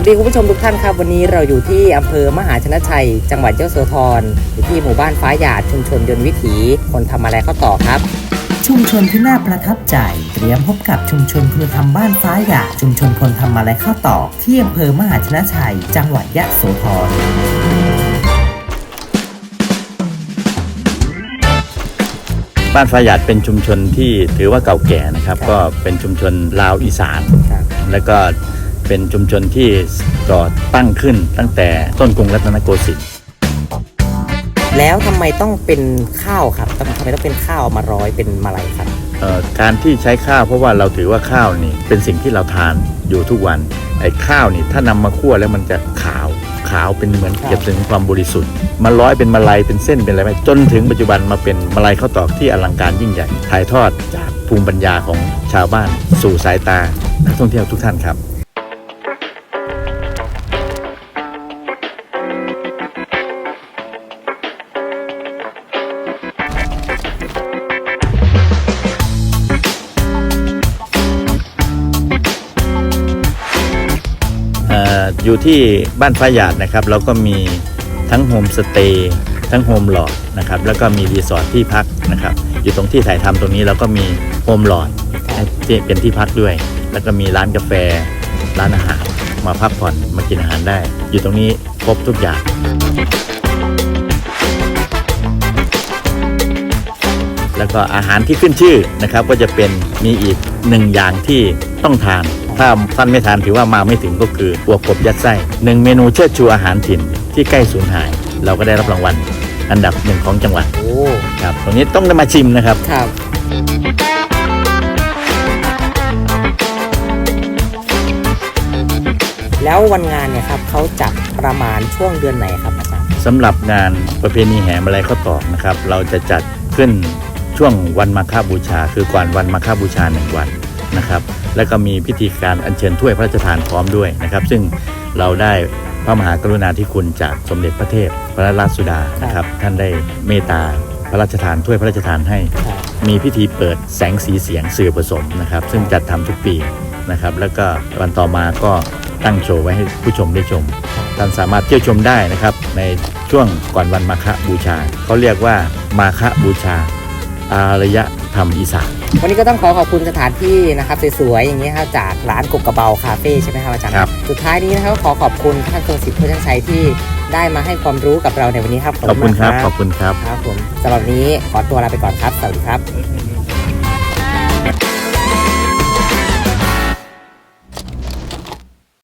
วัสดีคุณผู้ชมทุกท่านครับ วันนี้เราอยู่ที่อำเภอมหาชนะชัย จังหวัดยโสธรอยู่ที่หมู่บ้านฟ้าหยาดชุมชนยนต์วิถี คนทำอะไรเข้าต่อครับ ชุมชนที่น่าประทับใจ เตรียมพบกับชุมชนคุณธรรมบ้านฟ้าหยาดชุมชนคนทำอะไรข้าวตอกที่อำเภอมหาชนะชัย จังหวัดยะโสธรบ้านฟ้าหยาดเป็นชุมชนที่ถือว่าเก่าแก่นะครับครับก็เป็นชุมชนลาวอีสานครับแล้วก็ เป็นชุมชนที่ก่อตั้งขึ้นตั้งแต่ต้นกรุงรัตนโกสินทร์แล้วทำไมต้องเป็นข้าวครับทำทำไมต้องเป็นข้าวเอามาร้อยเป็นมาลัยครับ เอ่อการที่ใช้ข้าวเพราะว่าเราถือว่าข้าวนี่เป็นสิ่งที่เราทานอยู่ทุกวันไอ้ข้าวนี่ถ้านำมาคั่วแล้วมันจะขาวขาวเป็นเหมือนครับ เก็บถึงความบริสุทธิ์มาร้อยเป็นมาลัยเป็นเส้นเป็นอะไรไปจนถึงปัจจุบันมาเป็นมาลัยข้าวตอกที่อลังการยิ่งใหญ่ถ่ายทอดจากภูมิปัญญาของชาวบ้าน สู่สายตานักท่องเที่ยวทุกท่านครับ อยู่ที่บ้านฟ้าหยาดนะครับเราก็มีทั้งโฮมสเตย์ทั้งโฮมหลอดนะครับแล้วก็มีรีสอร์ทที่พักนะครับอยู่ตรงที่ถ่ายทำตรงนี้เราก็มีโฮมหลอดที่เป็นที่พักด้วย แล้วก็มีร้านกาแฟ ร้านอาหารมาพักผ่อนมากินอาหารได้ อยู่ตรงนี้ครบทุกอย่างแล้วก็อาหารที่ขึ้นชื่อนะครับก็จะเป็นมีอีกหนึ่งอย่างที่ต้องทาน ถ้าท่านไม่ทานถือว่ามาไม่ถึงก็คือหัวกบยัดไส้หนึ่งเมนูเชิดชูอาหารถิ่นที่ใกล้สูญหาย เราก็ได้รับรางวัลอันดับหนึ่งของจังหวัดโอ้ครับตรงนี้ต้องได้มาชิมนะครับครับ แล้ววันงานเนี่ยครับเขาจัดประมาณช่วงเดือนไหนครับอาจารย์สำหรับงานประเพณีแห่มาลัยข้าวตอกนะครับ เราจะจัดขึ้นช่วงวันมาฆบูชา คือก่อนวันมาฆบูชาหนึ่งวันนะครับ แล้วก็มีพิธีการอัญเชิญถ้วยพระราชทานพร้อมด้วยนะครับ ซึ่งเราได้พระมหากรุณาธิคุณจากสมเด็จพระเทพพระราชสุดานะครับ ท่านได้เมตตาพระราชทานถ้วยพระราชทานให้ครับมีพิธีเปิดแสงสีเสียงสื่อผสมนะครับ ซึ่งจัดทำทุกปีนะครับ แล้วก็วันต่อมาก็ตั้งโชว์ไว้ให้ผู้ชมได้ชม ท่านสามารถเที่ยวชมได้นะครับ ในช่วงก่อนวันมาฆบูชา เขาเรียกว่ามาฆบูชา อารยธรรมอีสานวันนี้ก็ต้องขอขอบคุณสถานที่นะครับสวยๆอย่างนี้ครับจากร้านกบกระเบาคาเฟ่ใช่ไหมครับอาจารย์ครับสุดท้ายนี้นะครับขอขอบคุณท่านทรงศิษย์พุทธชัยที่ได้มาให้ความรู้กับเราในวันนี้ครับขอบคุณครับมากขอบคุณครับครับผมสำหรับวันนี้ขอตัวลาไปก่อนครับสวัสดีครับ